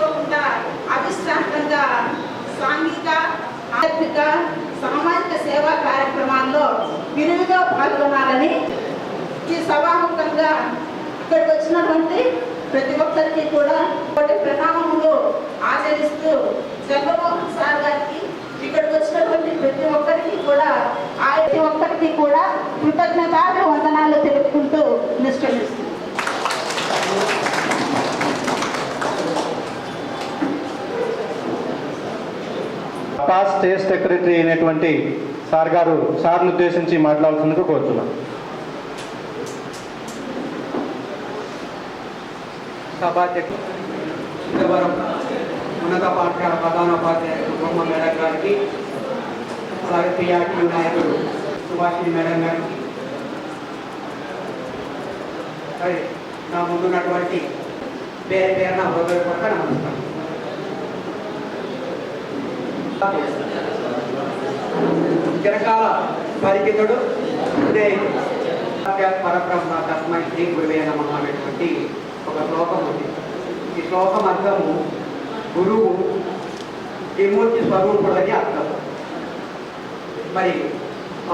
Rest అవిశ్రాంతంగా సాంఘిక ఆర్థిక సామాజిక సేవా కార్యక్రమాల్లో విరివిగా పాల్గొనాలని ఈ సభాముఖంగా ఇక్కడికి వచ్చినటువంటి ప్రతి ఒక్కరికి కూడా కొన్ని ప్రణామములు ఆచరిస్తూ చంద్రమోహన్ సార్ గారికి ఇక్కడికి వచ్చినటువంటి ప్రతి ఒక్కరికి కూడా ఆ ప్రతి ఒక్కరికి కూడా కృతజ్ఞతాలు వందనాలు తెలుపుకుంటూ నిష్కరిస్తుంది పాస్ స్టేట్ సెక్రటరీ అయినటువంటి సార్ గారు సార్ను ఉద్దేశించి మాట్లాడుతున్నట్టు కోరుతున్నాను సభాధ్యక్షుడు ఉన్నత పాఠశాల ప్రధానోపాధ్యాయుడు బొమ్మ మేడం గారికి అలాగే పిఆర్టీ నాయకుడు సుభాషిణి మేడం గారికి. మరి నా ముందున్నటువంటి పేరు పేరున హృదయపూర్వక నమస్కారం. చిరకాల పరిచితుడు స్నేహితుడు పరబ్రహ్మ తస్మై శ్రీ గురువే నమ అనేటువంటి ఒక శ్లోకం ఉంది. ఈ శ్లోకం అర్థము గురువు త్రిమూర్తి స్వరూపుడని అర్థం. మరి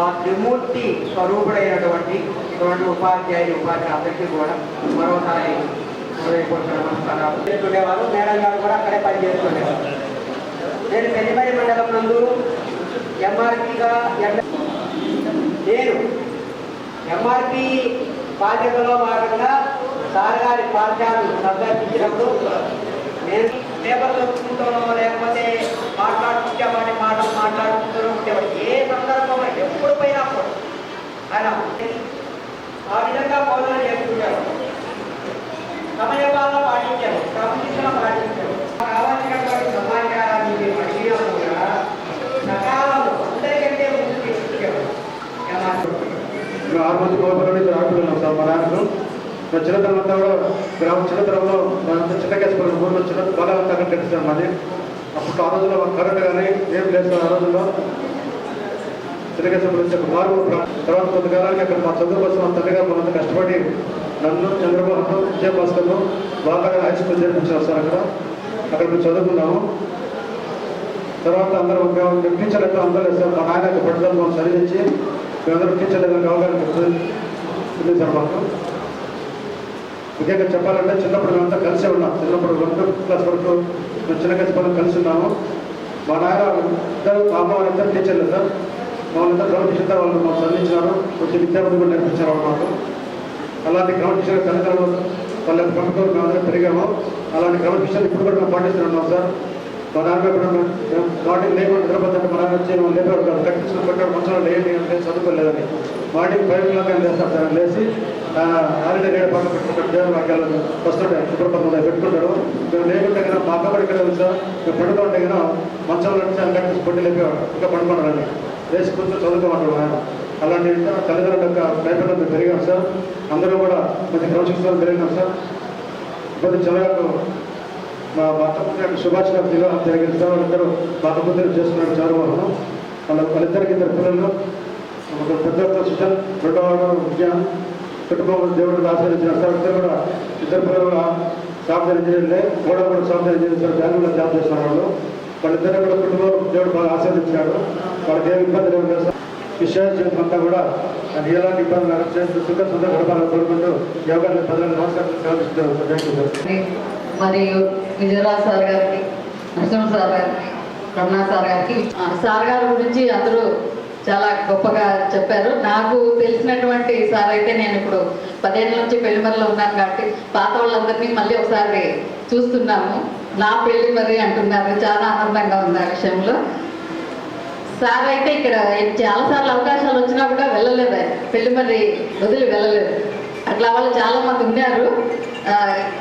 ఆ త్రిమూర్తి స్వరూపుడైనటువంటి ఇటువంటి ఉపాధ్యాయులు ఉపాధ్యాయులందరికీ కూడా మరోసారి హృదయపూర్వక నమస్కారాలు. చేస్తుండేవారు మేడం గారు కూడా అక్కడే పనిచేస్తుండేవారు. నేను పెళ్ళిమరి మండలం నందు ఎంఆర్పిగా నేను ఎంఆర్పి బాధ్యతలో భాగంగా సార్ గారి పాఠశాలను సందర్శించినప్పుడు నేను పేపర్లో చూసుకుంటానో లేకపోతే మాట్లాడుకుంటే వాటి మాటలు మాట్లాడుకుంటూ ఏ సందర్భం ఎప్పుడు పోయినప్పుడు ఆయన ఆ విధంగా బోధన చేసుకుంటారు సమయపాలన పాటించారు క్రమశిక్షణ పాటించారు కావాల్సినటువంటి ఆరు మంది గోపురం నుంచి ఆడుతున్నాం సార్. మా నాన్నను మా చిన్నతనం అంతా కూడా గ్రామ చిన్నతనంలో చిన్నకేసుకున్న ఊళ్ళో చిన్న బలవంతంగా సార్ మాది. అప్పుడు ఆ రోజుల్లో మాకు కరెంట్ కానీ ఏం లేదు సార్ ఆ రోజుల్లో. చిన్నకేశ్వరం నుంచి ఒక మార్పు తర్వాత కొంతకాలానికి అక్కడ మా చదువు కోసం మా తల్లిగారు మనంత కష్టపడి నన్ను చంద్రబాబు విజయభాస్కర్ను బాగా హై స్కూల్ చేర్పించారు సార్ అక్కడ. అక్కడ మేము చదువుకున్నాము. తర్వాత అందరం ఒక టీచర్లు ఎక్కడ అందరూ సార్. మా నాయన యొక్క పట్టుదల మనం చదివించి మేమందరం టీచర్లు ఏదైనా అవగాహన ఉంది మాకు ముఖ్యంగా చెప్పాలంటే చిన్నప్పుడు మేమంతా కలిసే ఉన్నాం. చిన్నప్పుడు రెండు క్లాస్ వరకు మేము చిన్న కలిసి కలిసి ఉన్నాము. మా నాయన ఇద్దరు మా అమ్మ వాళ్ళిద్దరు టీచర్లు సార్. గ్రౌండ్ ఇష్యూతో వాళ్ళు మాకు చదివించినారు. కొంచెం విద్యార్థులు కూడా నేర్పించారు వాళ్ళు మాకు అలాంటి క్రమశిక్షణ తల్లిదండ్రులు వాళ్ళ పట్టుకొని మేమందరం పెరిగాము. అలాంటి క్రమశిక్షణ ఇప్పుడు కూడా మేము పాటిస్తున్నాం సార్. మా మార్నింగ్ లేకుండా నిద్రపోతుంటే మా నాన్న వచ్చి మేము లేపాడు కాదు కట్టించిన కొట్టాడు మంచంలో లేని అంటే చదువుకోలేదని మార్నింగ్ ఫైవ్ క్లాక్ అని లేస్తాడు సార్ లేచి ఆల్రెడీ రేడు పక్కన పెట్టుకుంటాడు దేవుని వాక్యాలు వస్తుంటాయి సుప్రభాతం పెట్టుకుంటాడు మేము లేకుంటే కదా మా అక్క కూడా ఇక్కడ ఉంది మేము పడుకుంటే కదా మంచంలో నుంచి ఆయన కట్టించి పొట్టి లేపేవాడు ఇంకా పడుకున్నాడని లేచి కూర్చొని చదువుకోమంటాడు ఆయన అలాంటి తల్లిదండ్రుల యొక్క నైపుణ్యం మేము పెరిగాం సార్ అందరూ కూడా మంచి క్రమశిక్షణ పెరిగినాం సార్ ఇబ్బంది చివరకు మా భర్త పుట్టిన సుభాష్ గారు వివాహం జరిగింది సార్ వాళ్ళిద్దరూ భర్త పుట్టిన చేస్తున్నాడు చంద్రబాబు వాళ్ళ వాళ్ళిద్దరికి ఇద్దరు పిల్లలు. ఒక పెద్ద సుజన్ రెండవ విద్య కుటుంబం దేవుడికి ఆశ్రయించిన సార్. ఇద్దరు కూడా ఇద్దరు పిల్లలు సాఫ్ట్వేర్ ఇంజనీర్లే. కూడా కూడా సాఫ్ట్వేర్ ఇంజనీర్ సార్. జాబ్ చేస్తున్నారు వాళ్ళు. వాళ్ళిద్దరు కూడా కుటుంబం దేవుడు బాగా ఆశీర్వదించాడు. వాళ్ళకి ఏమి ఇబ్బంది లేదు కదా సార్. జీవితం అంతా కూడా అది ఎలాంటి ఇబ్బంది లేకుండా సుఖ సుఖ గడపాలని కోరుకుంటూ యోగాన్ని ప్రజలకు నమస్కారం సెలవిస్తున్నాను థ్యాంక్ యూ సార్. మరియు విజయరాజ్ సార్ గారికి నరసింహ సార్ గారికి రమణ సార్ గారికి సార్ గారి గురించి అందరూ చాలా గొప్పగా చెప్పారు. నాకు తెలిసినటువంటి సార్ అయితే నేను ఇప్పుడు పదేళ్ళ నుంచి పెళ్ళిమరిలో ఉన్నాను కాబట్టి పాత వాళ్ళందరినీ మళ్ళీ ఒకసారి చూస్తున్నాము. నా పెళ్ళి మరి అంటున్నారు. చాలా ఆనందంగా ఉంది ఆ విషయంలో. సార్ అయితే ఇక్కడ చాలా సార్లు అవకాశాలు వచ్చినా కూడా వెళ్ళలేదు పెళ్ళి మరి వదిలి వెళ్ళలేదు. అట్లా వాళ్ళు చాలా మంది ఉన్నారు.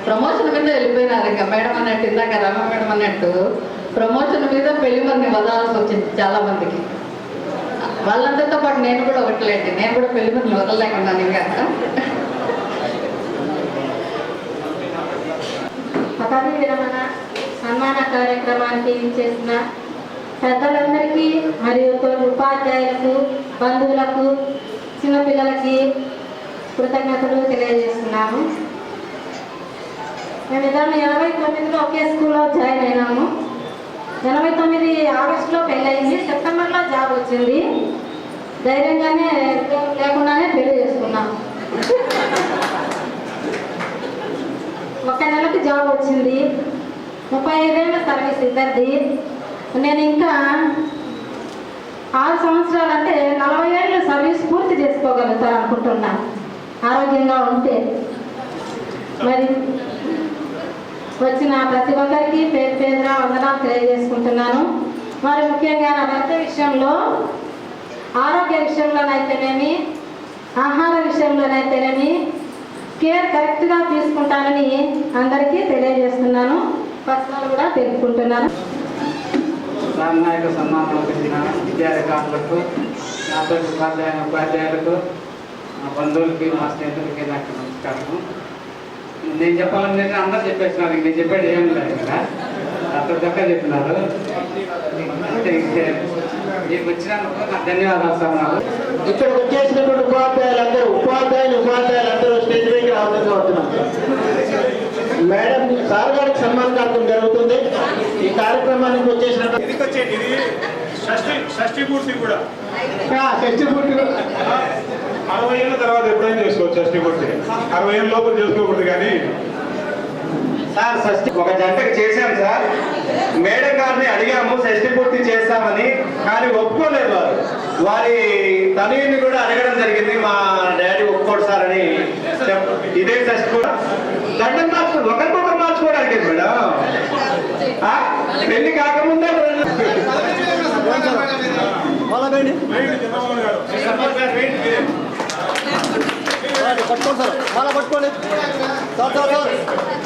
ప్రమోషన్ మీద వెళ్ళిపోయినారు ఇంకా. మేడం అన్నట్టు ఇందాక రమ మేడం అన్నట్టు ప్రమోషన్ మీద పెళ్ళి మంది వదలాల్సి వచ్చింది చాలా మందికి. వాళ్ళందరితో పాటు నేను కూడా ఒకట్లేండి. నేను కూడా పెళ్ళి మరిని వదలలేకున్నాను ఇంకా పదవి విరమణ సన్మాన కార్యక్రమానికి చేసిన పెద్దలందరికీ మరియు తోటి ఉపాధ్యాయులకు బంధువులకు చిన్నపిల్లలకి కృతజ్ఞతలు తెలియజేస్తున్నాము. మేమిద్దరం ఎనభై తొమ్మిదిలో ఒకే స్కూల్లో జాయిన్ అయినాము. ఎనభై తొమ్మిది ఆగస్టులో పెళ్ళయింది. సెప్టెంబర్లో జాబ్ వచ్చింది. ధైర్యంగానే లేకుండానే పెళ్ళి చేసుకున్నాం. ఒక నెలకు జాబ్ వచ్చింది. ముప్పై ఐదేళ్ళ సర్వీస్ ఇద్దరిది. నేను ఇంకా ఆరు సంవత్సరాలు అంటే నలభై ఏళ్ళు సర్వీస్ పూర్తి చేసుకోగలుగుతాను అనుకుంటున్నాను ఆరోగ్యంగా ఉంటే. మరి వచ్చిన ప్రతి ఒక్కరికి పేరు పేరుగా వందనాలు తెలియజేసుకుంటున్నాను. మరి ముఖ్యంగా నా భర్త విషయంలో ఆరోగ్య విషయంలోనైతేనేమి ఆహార విషయంలోనైతేనేమి కేర్ కరెక్ట్గా తీసుకుంటానని అందరికీ తెలియజేస్తున్నాను. పర్సనల్ కూడా తెలుపుకుంటున్నాను. నాయక సన్మానం విద్యా రికార్డులకు నాతో ఉపాధ్యాయ ఉపాధ్యాయులకు నా బంధువులకి మా స్నేహితులకి నాకు నమస్కారం నేను చెప్పాలని అందరూ చెప్పేస్తున్నారు. ఇంక నేను చెప్పేది ఏం లేదు కదా. అక్కడ దాకా చెప్పినారు. మీకు వచ్చినందుకు నాకు ధన్యవాదాలు సార్ నాకు ఇక్కడికి వచ్చేసినటువంటి ఉపాధ్యాయులందరూ ఉపాధ్యాయులు ఉపాధ్యాయులందరూ స్టేజ్ పైకి రావాల్సిందిగా వస్తున్నారు మేడం సార్ గారికి సన్మాన కార్యక్రమం జరుగుతుంది. ఈ కార్యక్రమానికి వచ్చేసినటువంటి ఇది షష్ఠి షష్ఠి పూర్తి కూడా. షష్టి పూర్తిగా అరవై ఏళ్ళ తర్వాత ఎప్పుడైనా చేసుకోవచ్చు షష్ఠి పూర్తి అరవై ఏళ్ళ లోపల చేసుకోకూడదు కానీ. సార్ షష్ఠి ఒక జంటకు చేశాం సార్. మేడం గారిని అడిగాము షష్ఠి పూర్తి చేస్తామని కానీ ఒప్పుకోలేదు వారు. వారి తనయుని కూడా అడగడం జరిగింది మా డాడీ ఒప్పుకోడు సార్ అని ఇదే షష్ఠి కూడా. దండం మార్చుకో ఒకరికొకరు మార్చుకోవడానికి మేడం? పెళ్ళి కాకముందే గారు పట్టుకోండి సార్. మాల పట్టుకోండి. Sir sir sir.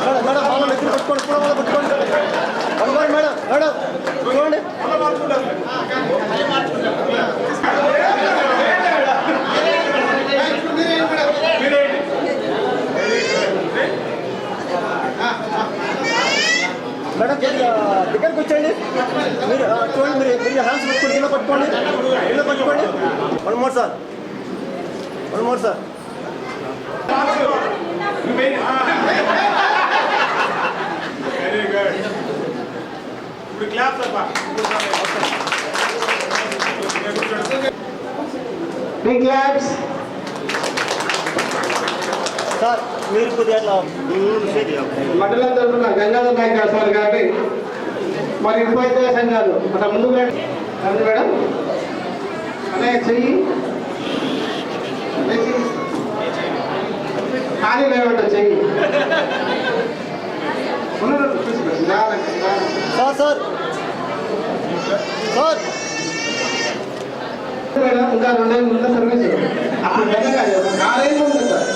Madam madam మాల నెత్తిన పట్టుకోండి కూడా మాల పట్టుకోండి. పట్టుకోండి మేడం మేడం. చూడండి. మేడం దగ్గరికి వచ్చేయండి. మీరు చూడండి మీరు మీరు హ్యాండ్స్ పట్టుకోండి కింద పట్టుకోండి కింద పట్టుకోండి. One more sir. One more sir. Very good ఇప్పుడు క్లాప్స్ అబ్బా బిగ్ క్లాప్స్ సార్ మీరు కొద్దిగా అట్లా మండలం తరఫున గంగాధర్ నాయక్ సార్ గారిని మరి ఉపాధ్యాయ సంఘాలు మన ముందు మేడం రండి మేడం. అనే చెయ్యి. ఖాళీ లేవంట చెయ్యి. Sir sir. సార్. ఇంకా రెండేళ్ళు ముందు సర్వీస్. అప్పుడు నాలుగేళ్ళు ఉంది సార్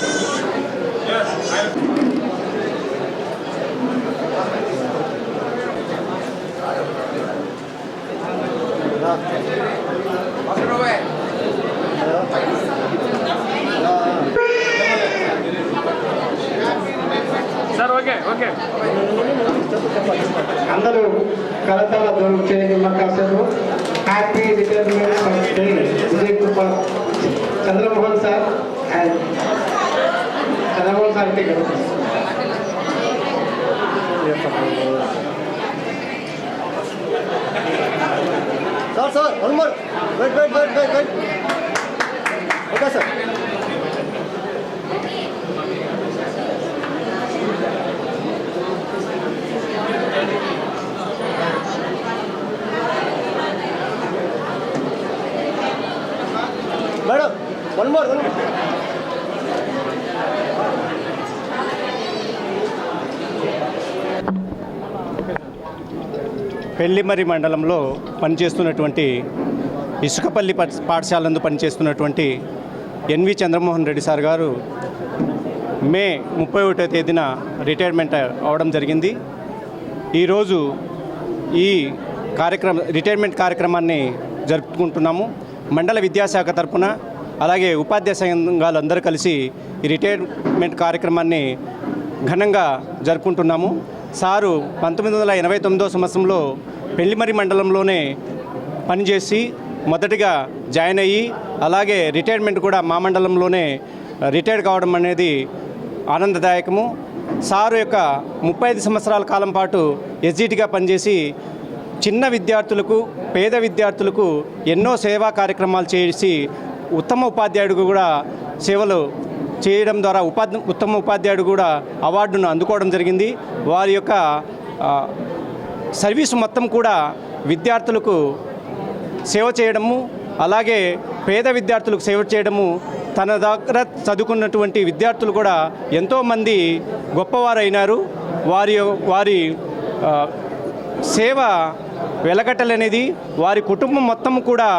సార్ ఓకే ఓకే. అందరూ కలతాల దూరం చేయండి మా కాసేపు. Happy retirement day Vijay Kumar Chandramohan sir and Chandramohan sir అంటే కదా. Sir sir one more wait wait wait wait wait okay sir madam one more one పెళ్ళిమరి మండలంలో పనిచేస్తున్నటువంటి ఇసుకపల్లి పాఠశాలందు పనిచేస్తున్నటువంటి ఎన్వి చంద్రమోహన్ రెడ్డి సార్ గారు మే ముప్పై ఒకటో తేదీన రిటైర్మెంట్ అవడం జరిగింది. ఈరోజు ఈ కార్యక్రమం రిటైర్మెంట్ కార్యక్రమాన్ని జరుపుకుంటున్నాము. మండల విద్యాశాఖ తరఫున అలాగే ఉపాధ్యాయ సంఘాలు అందరూ కలిసి ఈ రిటైర్మెంట్ కార్యక్రమాన్ని ఘనంగా జరుపుకుంటున్నాము. సారు పంతొమ్మిది వందల ఎనభై తొమ్మిదో సంవత్సరంలో పెళ్ళిమరి మండలంలోనే పనిచేసి మొదటిగా జాయిన్ అయ్యి అలాగే రిటైర్మెంట్ కూడా మా మండలంలోనే రిటైర్ కావడం అనేది ఆనందదాయకము. సారు యొక్క ముప్పై ఐదు సంవత్సరాల కాలం పాటు ఎస్జిటిగా పనిచేసి చిన్న విద్యార్థులకు పేద విద్యార్థులకు ఎన్నో సేవా కార్యక్రమాలు చేసి ఉత్తమ ఉపాధ్యాయుడు కూడా సేవలు చేయడం ద్వారా ఉపాధి ఉత్తమ ఉపాధ్యాయుడు కూడా అవార్డును అందుకోవడం జరిగింది. వారి యొక్క సర్వీస్ మొత్తం కూడా విద్యార్థులకు సేవ చేయడము అలాగే పేద విద్యార్థులకు సేవ చేయడము తన దగ్గర చదువుకున్నటువంటి విద్యార్థులు కూడా ఎంతోమంది గొప్పవారైనారు. వారి వారి సేవ వెలగట్టలనేది వారి కుటుంబం మొత్తం కూడా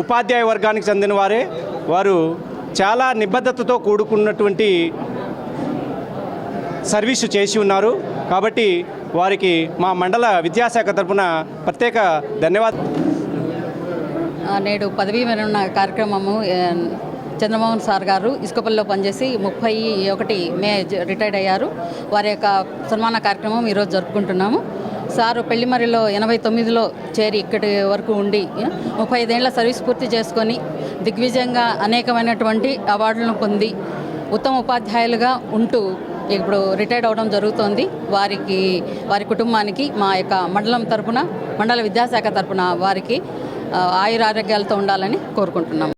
ఉపాధ్యాయ వర్గానికి చెందిన వారే వారు చాలా నిబద్ధతతో కూడుకున్నటువంటి సర్వీసు చేసి ఉన్నారు. కాబట్టి వారికి మా మండల విద్యాశాఖ తరఫున ప్రత్యేక ధన్యవాదాలు నేడు పదవీ విరమణ కార్యక్రమము చంద్రమోహన్ సార్ గారు ఇసుకపల్లిలో పనిచేసి ముప్పై ఒకటి మే రిటైర్డ్ అయ్యారు. వారి యొక్క సన్మాన కార్యక్రమం ఈరోజు జరుపుకుంటున్నాము. సారు పెళ్ళిమరిలో ఎనభై తొమ్మిదిలో చేరి ఇక్కడి వరకు ఉండి ముప్పై ఐదేళ్ళ సర్వీస్ పూర్తి చేసుకొని దిగ్విజయంగా అనేకమైనటువంటి అవార్డులను పొంది ఉత్తమ ఉపాధ్యాయులుగా ఉంటూ ఇప్పుడు రిటైర్డ్ అవడం జరుగుతోంది. వారికి వారి కుటుంబానికి మా యొక్క మండలం తరపున మండల విద్యాశాఖ తరపున వారికి ఆయురారోగ్యాలతో ఉండాలని కోరుకుంటున్నాం.